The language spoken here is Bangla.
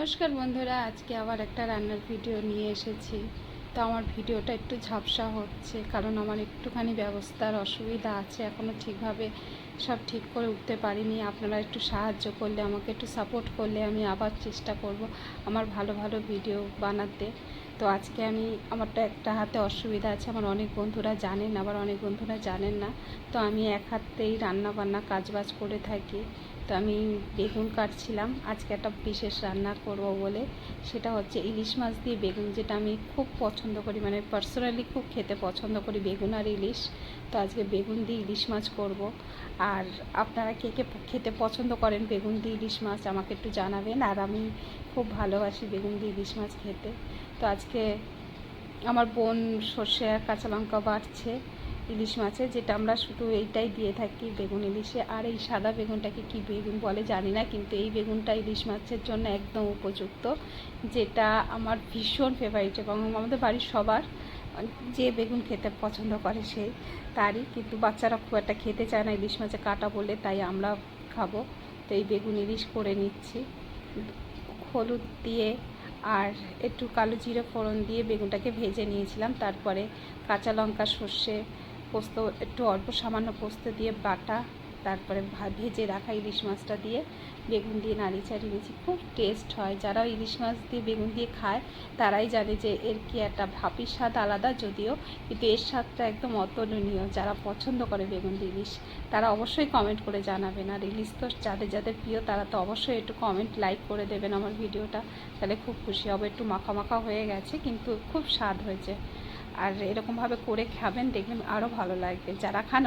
নমস্কার বন্ধুরা, আজকে আবার একটা রান্নার ভিডিও নিয়ে এসেছি। তো আমার ভিডিওটা একটু ঝাপসা হচ্ছে, কারণ আমার একটুখানি ব্যবস্থার অসুবিধা আছে এখনও ঠিকভাবে সব ঠিক করে উঠতে পারিনি। আপনারা একটু সাহায্য করলে, আমাকে একটু সাপোর্ট করলে আমি আবার চেষ্টা করব আমার ভালো ভালো ভিডিও বানাতে। তো আজকে আমি, আমারটা একটা হাতে অসুবিধা আছে, আমার অনেক বন্ধুরা জানেন, আবার অনেক বন্ধুরা জানেন না। তো আমি এক হাতেই রান্না বান্না কাজবাজ করে থাকি। তো আমি বেগুন কাটছিলাম, আজকে একটা বিশেষ রান্না করব বলে। সেটা হচ্ছে ইলিশ মাছ দিয়ে বেগুন, যেটা আমি খুব পছন্দ করি মানে পার্সোনালি খুব খেতে পছন্দ করি, বেগুন আর ইলিশ। তো আজকে বেগুন দিয়ে ইলিশ মাছ করব। আর আপনারা কে কে খেতে পছন্দ করেন বেগুন দিয়ে ইলিশ মাছ, আমাকে একটু জানাবেন। আর আমি খুব ভালোবাসি বেগুন দিয়ে ইলিশ মাছ খেতে। তো আজকে আমার বোন সর্ষে আর কাঁচা লঙ্কা বাড়ছে ইলিশ মাছে, যেটা আমরা শুধু এইটাই দিয়ে থাকি, বেগুন, ইলিশে। আর এই সাদা বেগুনটাকে কি বেগুন বলে জানি না, কিন্তু এই বেগুনটা ইলিশ মাছের জন্য একদম উপযুক্ত, যেটা আমার ভীষণ ফেভারিট এবং আমাদের বাড়ির সবার, যে বেগুন খেতে পছন্দ করে সেই তারই, কিন্তু বাচ্চারা খুব একটা খেতে চায় না ইলিশ মাছে কাটা বলে, তাই আমরা খাব। তো এই বেগুন ইলিশ করে নিচ্ছি। হলুদ দিয়ে আর একটু কালো জিরে ফোড়ন দিয়ে বেগুনটাকে ভেজে নিয়েছিলাম। তারপরে কাঁচা লঙ্কা, সর্ষে পোস্ত, একটু অল্প সামান্য পোস্ত দিয়ে বাটা তারপরে ভেজে রাখা ইলিশ মাছটা দিয়ে বেগুন দিয়ে নাড়ি চাড়িয়ে নিয়েছি। খুব টেস্ট হয়। যারা ইলিশ মাছ দিয়ে বেগুন দিয়ে খায়, তারাই জানে যে এর কি একটা ভাপির স্বাদ আলাদা, যদিও কিন্তু এর স্বাদটা একদম অতুলনীয়। যারা পছন্দ করে বেগুন দিয়ে ইলিশ, তারা অবশ্যই কমেন্ট করে জানাবেন। আর ইলিশ তো যাদের যাদের প্রিয়, তারা তো অবশ্যই একটু কমেন্ট লাইক করে দেবেন আমার ভিডিওটা। তাহলে খুব খুশি হবে। একটু মাখা মাখা হয়ে গেছে, কিন্তু খুব স্বাদ হয়েছে। আর এরকমভাবে করে খাবেন, দেখবেন আরও ভালো লাগবে। যারা খান